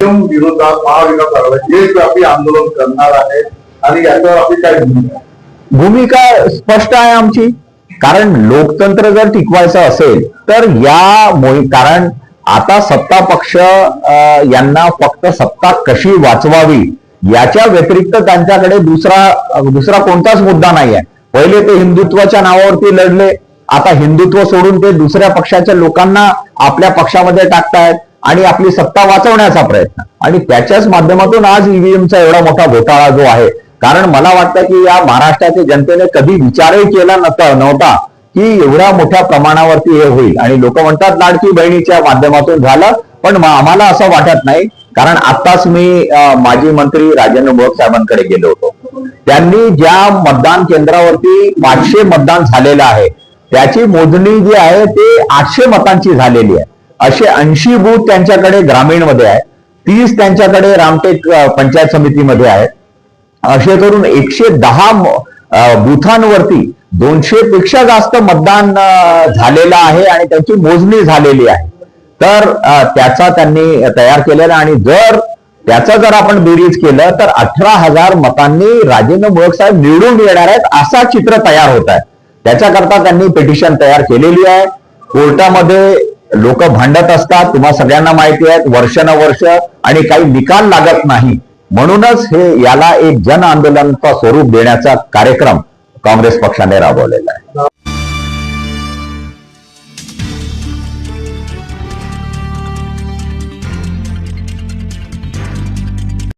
EVM विरोधात महाविकास आघाडी देशव्यापी आंदोलन करणार आहे आणि याच्यावर आपली काय भूमिका भूमिका स्पष्ट आहे आमची. कारण लोकतंत्र जर टिकवायचं असेल तर या मोही कारण आता सत्ता पक्ष यांना फक्त सत्ता कशी वाचवावी याच्या व्यतिरिक्त त्यांच्याकडे दुसरा दुसरा कोणताच मुद्दा नाही आहे पहिले ते हिंदुत्वाच्या नावावरती लढले आता हिंदुत्व सोडून ते दुसऱ्या पक्षाच्या लोकांना आपल्या पक्षामध्ये टाकतायत. आणि आपली सत्ता वाचवण्याचा प्रयत्न. आणि त्याच्याच माध्यमातून आज ईव्हीएमचा एवढा मोठा घोटाळा जो आहे कारण मला वाटतं की या महाराष्ट्राच्या जनतेने कधी विचारही केला नव्हता नव्हता की एवढ्या मोठ्या प्रमाणावरती हे होईल. आणि लोक म्हणतात लाडकी बहिणीच्या माध्यमातून झालं पण आम्हाला असं वाटत नाही कारण आताच मी माजी मंत्री राजेंद्र मोहक साहेबांकडे गेलो होतो. त्यांनी ज्या मतदान केंद्रावरती पाचशे मतदान झालेलं आहे त्याची मोजणी जी आहे ते आठशे मतांची झालेली आहे. असे ऐंशी बूथ त्यांच्याकडे ग्रामीणमध्ये आहे तीस त्यांच्याकडे रामटेक पंचायत समितीमध्ये आहे असे करून एकशे दहा बुथांवरती दोनशे पेक्षा जास्त मतदान झालेलं आहे आणि त्यांची मोजणी झालेली आहे. तर त्याचा त्यांनी तयार केलेला आणि जर त्याचं जर आपण बेरीज केलं तर अठरा हजार मतांनी राजेंद्र मुळक साहेब निवडून येणार आहेत असा चित्र तयार होत आहे. त्याच्याकरता त्यांनी पिटिशन तयार केलेली आहे. कोर्टामध्ये लोक भांडत असतात तुम्हा सगळ्यांना माहिती आहे वर्षानुवर्ष आणि काही निकाल लागत नाही. म्हणूनच हे याला एक जन आंदोलनाचा स्वरूप देण्याचा कार्यक्रम काँग्रेस पक्षाने राबवलेला आहे.